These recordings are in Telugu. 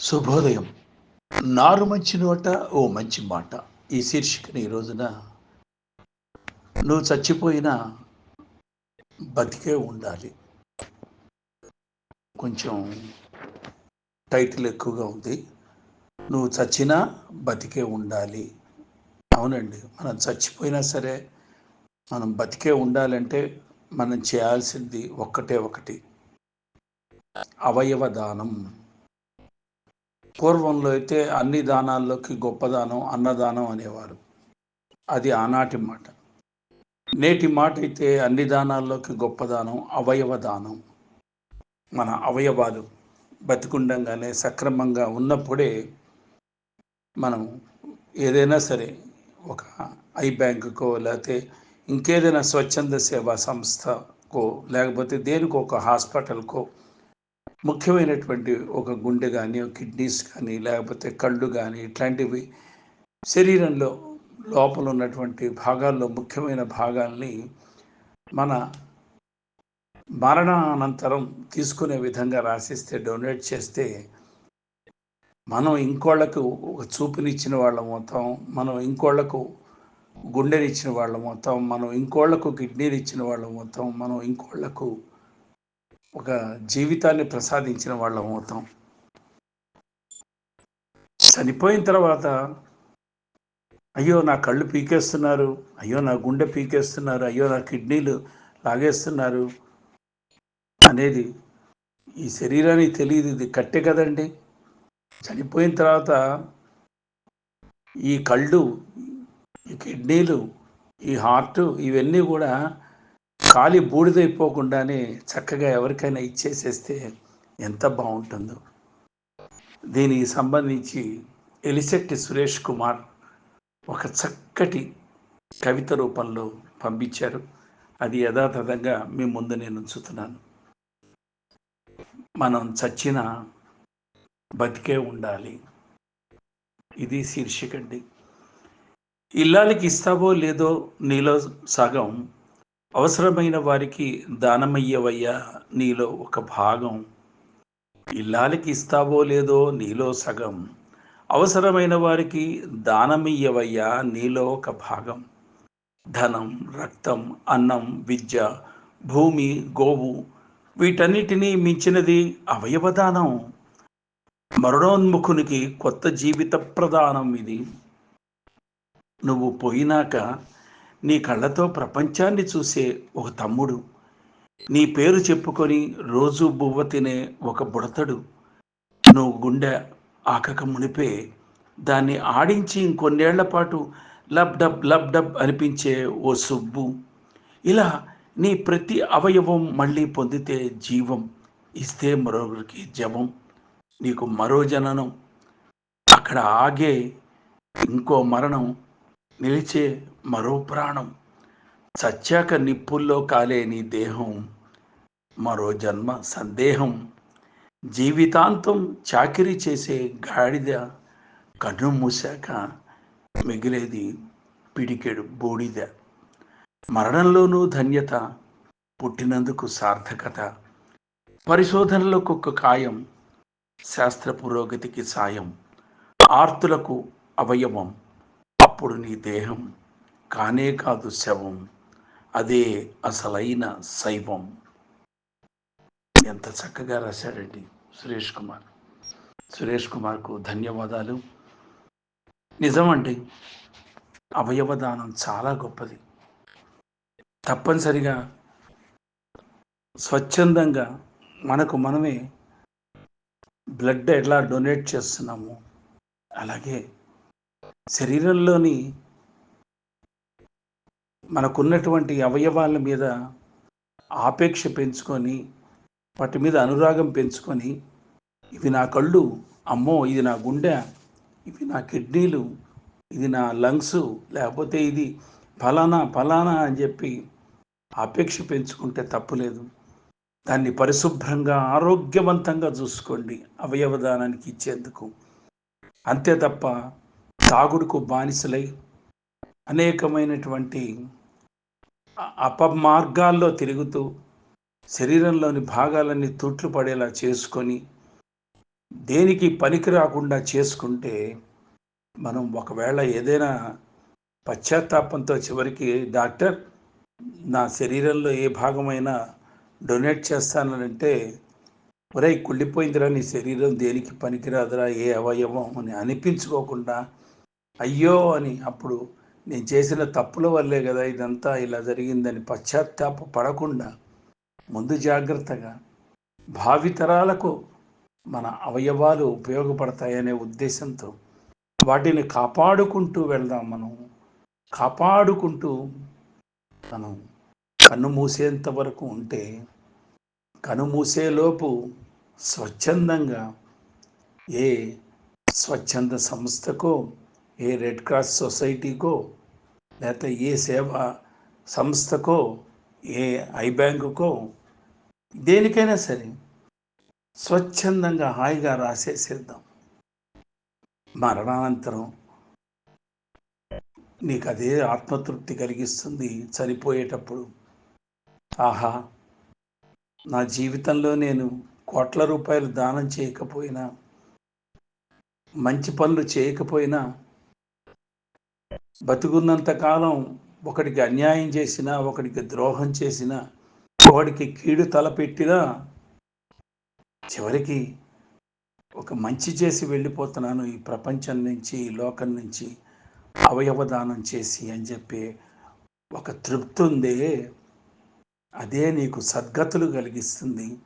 శుభోదయం. నారు మంచి నోట ఓ మంచి మాట. ఈ శీర్షికని ఈ రోజున నువ్వు చచ్చిపోయినా బతికే ఉండాలి. కొంచెం టైటిల్ ఎక్కువగా ఉంది. నువ్వు చచ్చినా బతికే ఉండాలి. అవునండి మనం చచ్చిపోయినా సరే మనం బతికే ఉండాలంటే మనం చేయాల్సింది ఒక్కటే ఒకటి. అవయవ దానం. పూర్వంలో అయితే అన్ని దానాల్లోకి గొప్పదానం అన్నదానం అనేవారు. అది ఆనాటి మాట. నేటి మాట అయితే అన్ని దానాల్లోకి గొప్పదానం అవయవ దానం. మన అవయవాలు బతికుండంగానే సక్రమంగా ఉన్నప్పుడే మనం ఏదైనా సరే ఒక ఐ బ్యాంకుకో లేకపోతే ఇంకేదైనా స్వచ్ఛంద సేవా సంస్థకో లేకపోతే దేనికో ఒక హాస్పిటల్కో ముఖ్యమైనటువంటి ఒక గుండె కానీ కిడ్నీస్ కానీ లేకపోతే కళ్ళు కానీ ఇట్లాంటివి శరీరంలో లోపల ఉన్నటువంటి భాగాల్లో ముఖ్యమైన భాగాల్ని మన మరణానంతరం తీసుకునే విధంగా రాసిస్తే డొనేట్ చేస్తే మనం ఇంకోళ్ళకు ఒక చూపునిచ్చిన వాళ్ళం అవుతాం మనం ఇంకోళ్ళకు గుండెనిచ్చిన వాళ్ళం అవుతాం మనం ఇంకోళ్ళకు కిడ్నీని ఇచ్చిన వాళ్ళం అవుతాం మనం ఇంకోళ్ళకు ఒక జీవితాన్ని ప్రసాదించిన వాళ్ళం అవుతాం. చనిపోయిన తర్వాత అయ్యో నా కళ్ళు పీకేస్తున్నారు అయ్యో నా గుండె పీకేస్తున్నారు అయ్యో నా కిడ్నీలు లాగేస్తున్నారు అనేది ఈ శరీరానికి తెలియదు. ఇది కట్టే కదండి. చనిపోయిన తర్వాత ఈ కళ్ళు ఈ కిడ్నీలు ఈ హార్ట్ ఇవన్నీ కూడా ఖాళీ బూడిదైపోకుండానే చక్కగా ఎవరికైనా ఇచ్చేసేస్తే ఎంత బాగుంటుందో దీనికి సంబంధించి ఎలిశెట్టి సురేష్ కుమార్ ఒక చక్కటి కవిత రూపంలో పంపించారు. అది యథాతథంగా మీ ముందు నేను ఉంచుతున్నాను మనం చచ్చిన బతికే ఉండాలి. ఇది శీర్షికండి ఇల్లాలకి ఇస్తావో లేదో నీలో సగం అవసరమైన వారికి దానమయ్యవయ్యా నీలో ఒక భాగం. ఇల్లాలకి ఇస్తావో లేదో నీలో సగం. అవసరమైన వారికి దానమయ్యవయ్యా నీలో ఒక భాగం. ధనం రక్తం అన్నం విద్య భూమి గోవు వీటన్నిటినీ మించినది అవయవదానం. మరణోన్ముఖునికి కొత్త జీవిత ప్రదానం ఇది. నువ్వు పోయినాక నీ కళ్ళతో ప్రపంచాన్ని చూసే ఒక తమ్ముడు. నీ పేరు చెప్పుకొని రోజు బువ్వ తినే ఒక బుడతడు. నువ్వు గుండె ఆకక మునిపే దాన్ని ఆడించి ఇంకొన్నేళ్ళ పాటు లబ్ డబ్ లబ్ డబ్ అనిపించే ఓ సుబ్బు. ఇలా నీ ప్రతి అవయవం మళ్ళీ పొందితే జీవం ఇస్తే మరొకరికి జవం. నీకు మరో జననం. అక్కడ ఆగే ఇంకో మరణం. నిలిచే మరో ప్రాణం. సత్యాక నిప్పుల్లో కాలే నీ దేహం మరో జన్మ సందేహం. జీవితాంతం చాకిరీ చేసే గాడిద కన్ను మూసాక మిగిలేది పిడికెడు బూడిద. మరణంలోనూ ధన్యత పుట్టినందుకు సార్థకత. పరిశోధనలకు ఒక కాయం శాస్త్ర పురోగతికి సాయం. ఆర్తులకు అవయవం. అప్పుడు నీ దేహం కానే కాదు శవం అదే అసలైన శైవం. ఎంత చక్కగా రాశాడండి సురేష్ కుమార్. సురేష్ కుమార్కు ధన్యవాదాలు. నిజమండి అవయవదానం చాలా గొప్పది. తప్పనిసరిగా స్వచ్ఛందంగా మనకు మనమే బ్లడ్ ఎలా డొనేట్ చేస్తున్నాము అలాగే శరీరంలోని మనకున్నటువంటి అవయవాల మీద ఆపేక్ష పెంచుకొని వాటి మీద అనురాగం పెంచుకొని ఇవి నా కళ్ళు అమ్మో! ఇది నా గుండె ఇవి నా కిడ్నీలు ఇది నా లంగ్స్ లేకపోతే ఇది ఫలానా ఫలానా అని చెప్పి ఆపేక్ష పెంచుకుంటే తప్పులేదు దాన్ని పరిశుభ్రంగా ఆరోగ్యవంతంగా చూసుకోండి అవయవదానానికి ఇచ్చేందుకు. అంతే తప్ప తాగుడుకు బానిసలై అనేకమైనటువంటి అపమార్గాల్లో తిరుగుతూ శరీరంలోని భాగాలన్నీ తుట్లు పడేలా చేసుకొని దేనికి పనికి రాకుండా చేసుకుంటే మనం ఒకవేళ ఏదైనా పశ్చాత్తాపంతో చివరికి డాక్టర్ నా శరీరంలో ఏ భాగమైనా డొనేట్ చేస్తానంటే ఒరే కుళ్ళిపోయిందిరా నీ శరీరం దేనికి పనికిరాదురా ఏ అవయవం? అని అనిపించుకోకుండా అయ్యో అని అప్పుడు నేను చేసిన తప్పుల వల్లే కదా ఇదంతా ఇలా జరిగిందని పశ్చాత్తాప పడకుండా ముందు జాగ్రత్తగా భావితరాలకు మన అవయవాలు ఉపయోగపడతాయనే ఉద్దేశంతో వాటిని కాపాడుకుంటూ వెళ్దాం మనం. కాపాడుకుంటూ మనం కన్ను మూసేంత వరకు ఉంటే కను మూసేలోపు స్వచ్ఛందంగా ఏ స్వచ్ఛంద సంస్థకో ఏ రెడ్ క్రాస్ సొసైటీకో లేకపోతే ఏ సేవా సంస్థకో ఏ ఐ బ్యాంకుకో దేనికైనా సరే స్వచ్ఛందంగా హాయిగా రాసేసేద్దాం. మరణానంతరం నీకు అదే ఆత్మతృప్తి కలిగిస్తుంది చనిపోయేటప్పుడు. ఆహా నా జీవితంలో నేను కోట్ల రూపాయలు దానం చేయకపోయినా మంచి పనులు చేయకపోయినా బతుకున్నంత కాలం ఒకడికి అన్యాయం చేసినా ఒకడికి ద్రోహం చేసినా ఒకడికి కీడు తలపెట్టినా చివరికి ఒక మంచి చేసి వెళ్ళిపోతున్నాను ఈ ప్రపంచం నుంచి ఈ లోకం నుంచి అవయవదానం చేసి అని చెప్పి ఒక తృప్తి ఉందే అదే నీకు సద్గతులు కలిగిస్తుంది.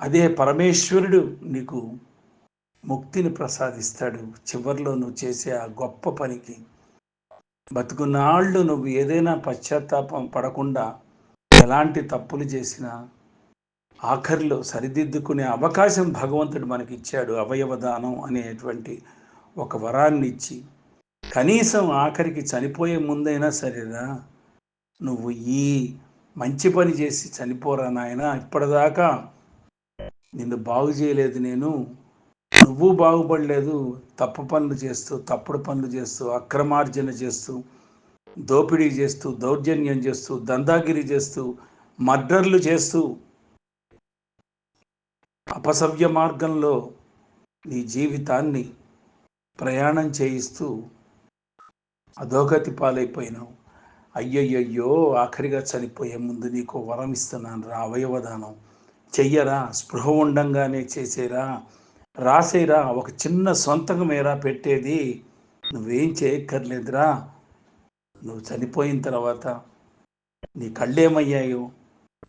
అదే పరమేశ్వరుడు నీకు ముక్తిని ప్రసాదిస్తాడు. చివరిలో నువ్వు చేసే ఆ గొప్ప పనికి బతుకున్నాళ్ళు నువ్వు ఏదైనా పశ్చాత్తాపం పడకుండా ఎలాంటి తప్పులు చేసినా ఆఖరిలో సరిదిద్దుకునే అవకాశం భగవంతుడు మనకి ఇచ్చాడు అవయవదానం అనేటువంటి ఒక వరాన్ని ఇచ్చి. కనీసం ఆఖరికి చనిపోయే ముందైనా సరేనా నువ్వు ఈ మంచి పని చేసి చనిపోరా నాయన ఇప్పటిదాకా నిన్ను బాగు చేయలేదు నేను. నువ్వు బాగుపడలేదు తప్పు పనులు చేస్తూ తప్పుడు పనులు చేస్తూ అక్రమార్జన చేస్తూ దోపిడీ చేస్తూ దౌర్జన్యం చేస్తూ దందాగిరి చేస్తూ మర్డర్లు చేస్తూ అపసవ్య మార్గంలో నీ జీవితాన్ని ప్రయాణం చేయిస్తూ అధోగతి పాలైపోయినావు. అయ్యయ్యయ్యో ఆఖరిగా చనిపోయే ముందు నీకు వరం ఇస్తున్నాను రా అవయవదానం. చెయ్యరా స్పృహ ఉండంగానే చేసేరా. రాసేరా ఒక చిన్న సొంతకమేరా పెట్టేది? నువ్వేం చేయక్కర్లేదురా. నువ్వు చనిపోయిన తర్వాత నీ కళ్ళేమయ్యాయో?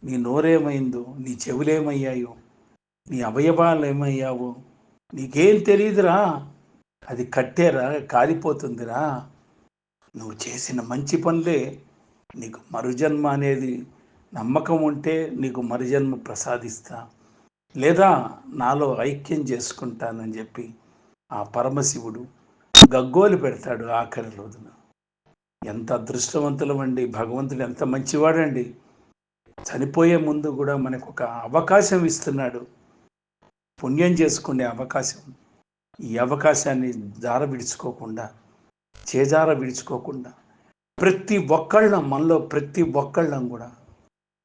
నీ నోరేమైందో? నీ చెవులేమయ్యాయో? నీ అవయవాలు ఏమయ్యావో నీకేం తెలియదురా అది కట్టేరా కాలిపోతుందిరా. నువ్వు చేసిన మంచి పనులే నీకు మరుజన్మ అనేది నమ్మకం ఉంటే నీకు మరుజన్మ ప్రసాదిస్తా. లేదా నాలో ఐక్యం చేసుకుంటానని చెప్పి ఆ పరమశివుడు గగ్గోలు పెడతాడు ఆఖరి రోజున. ఎంత అదృష్టవంతులమండి భగవంతుడు ఎంత మంచివాడండి. చనిపోయే ముందు కూడా మనకు ఒక అవకాశం ఇస్తున్నాడు. పుణ్యం చేసుకునే అవకాశం. ఈ అవకాశాన్ని జార విడుచుకోకుండా చేజార విడుచుకోకుండా ప్రతి ఒక్కళ్ళం మనలో ప్రతి ఒక్కళ్ళం కూడా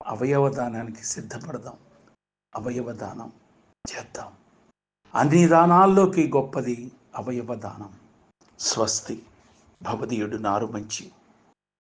అవయవదానానికి సిద్ధపడదాం. అవయవదానం చేద్దాం. అన్ని దానాల్లోకి గొప్పది అవయవదానం. స్వస్తి. భవదీయుడు నారు మంచి